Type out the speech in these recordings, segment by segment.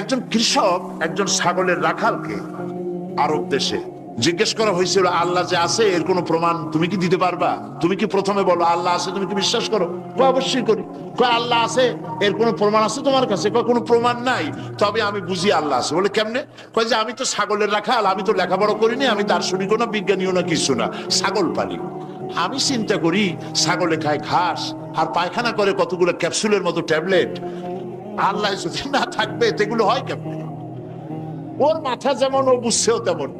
একজন কৃষক, একজন ছাগলের রাখালকে আরব দেশে। জিজ্ঞেস করা হয়েছিল, আল্লাহ যে আছে, এর কোনো প্রমাণ তুমি কি দিতে পারবা? তুমি কি প্রথমে বলো, আল্লাহ আছে, তুমি কি বিশ্বাস করো? অবশ্যই করি। আল্লাহ আছে, এর কোনো প্রমাণ আছে তোমার কাছে? কোনো প্রমাণ নাই, তবে আমি বুঝি আল্লাহ আছে। বলে, কেমনে? কয়, যে আমি তো ছাগলের রাখাল, আমি তো লেখাপড়া করিনি, আমি দার্শনিকও না, বিজ্ঞানীও না, কিছু না। ছাগল পালি। আমি চিন্তা করি, ছাগলে খায় ঘাস, আর পায়খানা করে কতগুলো ক্যাপসুলের মতো ট্যাবলেট আল্লাহ যদি না থাকবে এগুলো হয় কেমনে? ওর মাথা যেমন ও বুঝছেও তেমন।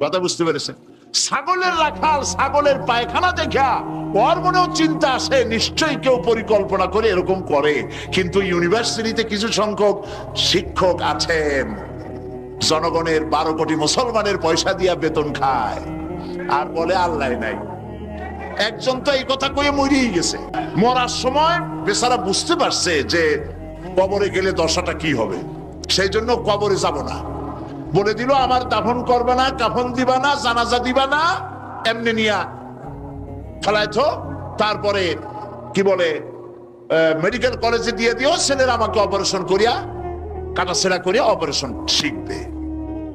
কথা বুঝতে পেরেছেন? ছাগলের রাখাল, ছাগলের পায়খানা দেখা, ওর মনেও চিন্তা আসে, নিশ্চয়ই কেউ পরিকল্পনা করে এরকম করে। কিন্তু ইউনিভার্সিটিতে কিছু সংখ্যক শিক্ষক আছেন। জনগণের বারো কোটি মুসলমানের পয়সা দিয়া বেতন খায়। আর বলে আল্লাহ নাই। একজন তো এই কথা কয়ে মরিয়ে গেছে। মরার সময় বেচারা বুঝতে পারছে যে কবরে গেলে দশাটা কি হবে? সেই জন্য কবরে যাব না। বলে দিল, আমার দাফন করবে না, কাফন দিবা না, জানাজা দিবা না, এমনি নিয়া ফেলাইতো। তারপরে কি বলে মেডিকেল কলেজে দিয়ে দিও, ছেলেরা আমাকে অপারেশন করিয়া কাটা কাটাছেড়া করিয়া অপারেশন শিখবে।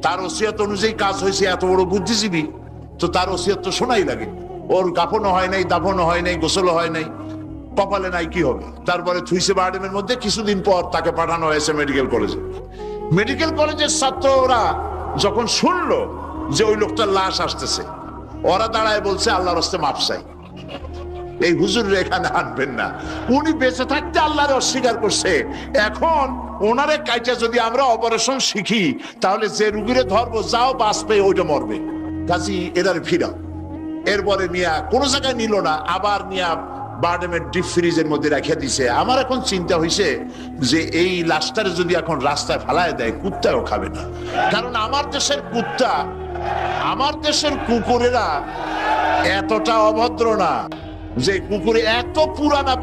তার ওসিয়ত অনুযায়ী কাজ হয়েছে, এত বড় বুদ্ধিজীবী। তো তার ওসিয়ত তো শোনাই লাগে। ওর কাফনও হয় নাই, দাফনও হয় নাই, গোসলও হয় নাই। কপালে নাই, কি হবে? তারপরে থুইসে বার্ডেমের মধ্যে কিছুদিন পর তাকে পাঠানো হয়েছে মেডিকেল কলেজে মেডিকেল কলেজের ছাত্র ওরা যখন শুনলো যে ওই লোকটার লাশ আসতেছে, ওরা দাঁড়ায় বলছে, আল্লাহর হস্তে মাপ চাই। এই হুজুর এখানে আনবেন না। উনি বেঁচে থাকতে আল্লাহর অস্বীকার করছে। এখন ওনারে কাইটা যদি আমরা অপারেশন শিখি, তাহলে যে রুগীরে ধরবো, যাও পেয়ে ওইটা মরবে। কাজী এদারে ফিরাও এরপরে নিয়া কোনো জায়গায় নিল না, আবার নিয়া বার্ডেমের ডিপ ফ্রিজের মধ্যে রেখে দিছে। আমার এখন চিন্তা হয়েছে যে এই লাস্টার যদি এখন রাস্তায় ফেলায় দেয় কুত্তাও খাবে না। কারণ আমার দেশের কুত্তা, আমার দেশের কুকুরেরা এতটা অভদ্র না যে কুকুরে এত পুরানা